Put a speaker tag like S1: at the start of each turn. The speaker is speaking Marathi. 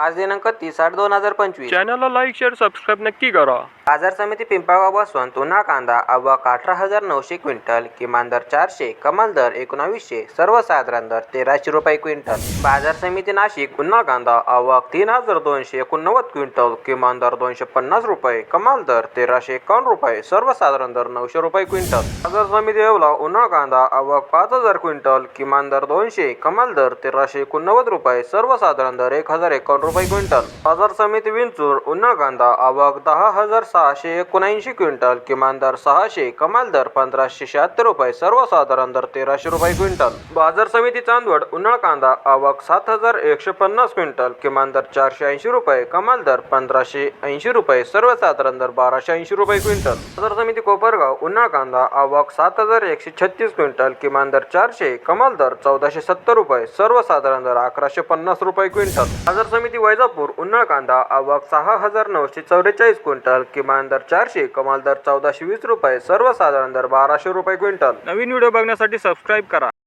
S1: आज दिनांक तीस आठ दोन हजार पंचवीस.
S2: चॅनलला लाईक शेअर सबस्क्राईब नक्की करा.
S1: बाजार समिती पिंपळगाव बसवंत उन्हाळ कांदा आवक अठरा हजार नऊशे क्विंटल किमान दर चारशे कमाल दर एकोणावीसशे सर्वसाधारण दर तेराशे रुपये क्विंटल. बाजार समिती नाशिक उन्हाळ कांदा आवक तीन हजार दोनशे एकोणनव्वद क्विंटल किमान दर दोनशे पन्नास रुपये कमाल दर तेराशे एकावन्न रुपये सर्वसाधारण दर नऊशे रुपये क्विंटल. बाजार समिती येवला उन्हाळ कांदा आवक पाच हजार क्विंटल किमान दर दोनशे कमाल दर तेराशे एकोणनव्वद रुपये सर्वसाधारण दर एक हजार एकावन्न रुपये क्विंटल. बाजार समिती विंचूर उन्हाळ कांदा आवक दहा हजार सहाशे एकोणऐंशी क्विंटल किमान दर सहाशे कमाल दर पंधराशे शहात्तर रुपये सर्वसाधारण दर तेराशे रुपये क्विंटल. बाजार समिती चांदवड उन्हाळ कांदा आवक सात हजार एकशे पन्नास क्विंटल किमान दर चारशे ऐंशी रुपये कमाल दर पंधराशे ऐंशी रुपये सर्वसाधारण दर बाराशे ऐंशी रुपये क्विंटल. बाजार समिती कोपरगाव उन्हाळ कांदा आवक सात हजार एकशे छत्तीस क्विंटल किमान दर चारशे कमाल दर चौदाशे सत्तर रुपये सर्वसाधारण दर अकराशे पन्नास रुपये क्विंटल. बाजार समिती वैजापूर उन्हाळ कांदा आवक सहा हजार नऊशे चौवेचाळीस क्विंटल किमान दर चारशे कमाल दर चौदाशे वीस रुपये सर्वसाधारण दर बाराशे रुपये क्विंटल.
S2: नवीन व्हिडिओ बघण्यासाठी सबस्क्राईब करा.